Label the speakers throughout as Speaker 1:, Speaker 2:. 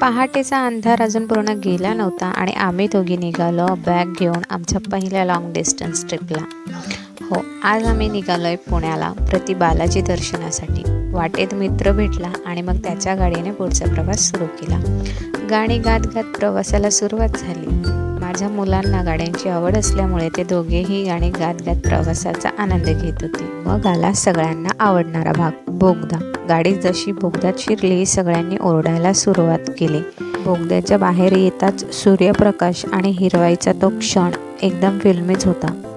Speaker 1: पहाटेचा अंधार अजून पूर्ण गेला नव्हता आणि आम्ही दोघी निघालो बॅग घेऊन आमच्या पहिल्या लाँग डिस्टन्स ट्रिपला हो आज आम्ही निघालो आहे पुण्याला प्रति बालाजी दर्शनासाठी. वाटेत मित्र भेटला आणि मग त्याच्या गाडीने पुढचा प्रवास सुरू केला. गाणी गात गात प्रवासाला सुरुवात झाली. माझ्या मुलांना गाड्यांची आवड असल्यामुळे ते दोघेही गाणी गात गात प्रवासाचा आनंद घेत होते. मग आला सगळ्यांना आवडणारा भाग. बोगदा. गाडी जशी बोगद्यात शिरली सगळ्यांनी ओरडायला सुरुवात केली. बोगद्याच्या बाहेर येताच सूर्यप्रकाश आणि हिरवाईचा तो क्षण एकदम फिल्मीच होता.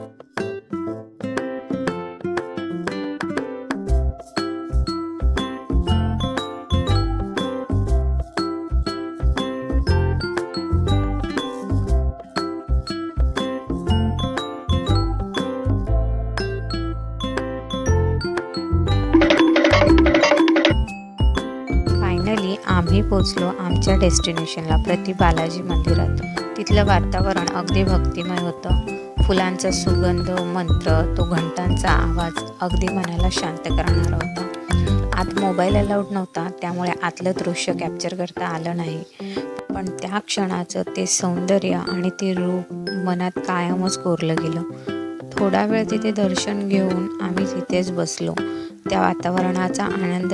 Speaker 1: आणि आम्ही पोचलो आमच्या डेस्टिनेशनला प्रति बालाजी मंदिरात. तिथलं वातावरण अगदी भक्तिमय होतं. फुलांचा सुगंध मंत्र तो घंटांचा आवाज अगदी मनाला शांत करणारा होता. आत मोबाईल अलाउड नव्हता त्यामुळे आतलं दृश्य कॅप्चर करता आलं नाही. पण त्या क्षणाचं ते सौंदर्य आणि ते रूप मनात कायमच कोरलं गेलं. थोडा वेळ तिथे दर्शन घेऊन आम्ही तिथेच बसलो. त्या वातावरणाचा आनंद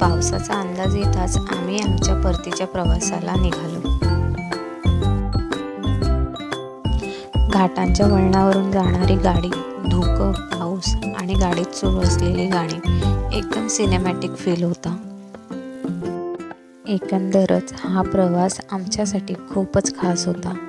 Speaker 1: पावसाचा अंदाज येताच आम्ही आमच्या परतीच्या प्रवासाला निघालो. घाटांच्या वळणावरून जाणारी गाडी धुकं पाऊस आणि गाडीत सुरू असलेली गाणी एकदम सिनेमॅटिक फील होता. एकंदरच हा प्रवास आमच्यासाठी खूपच खास होता.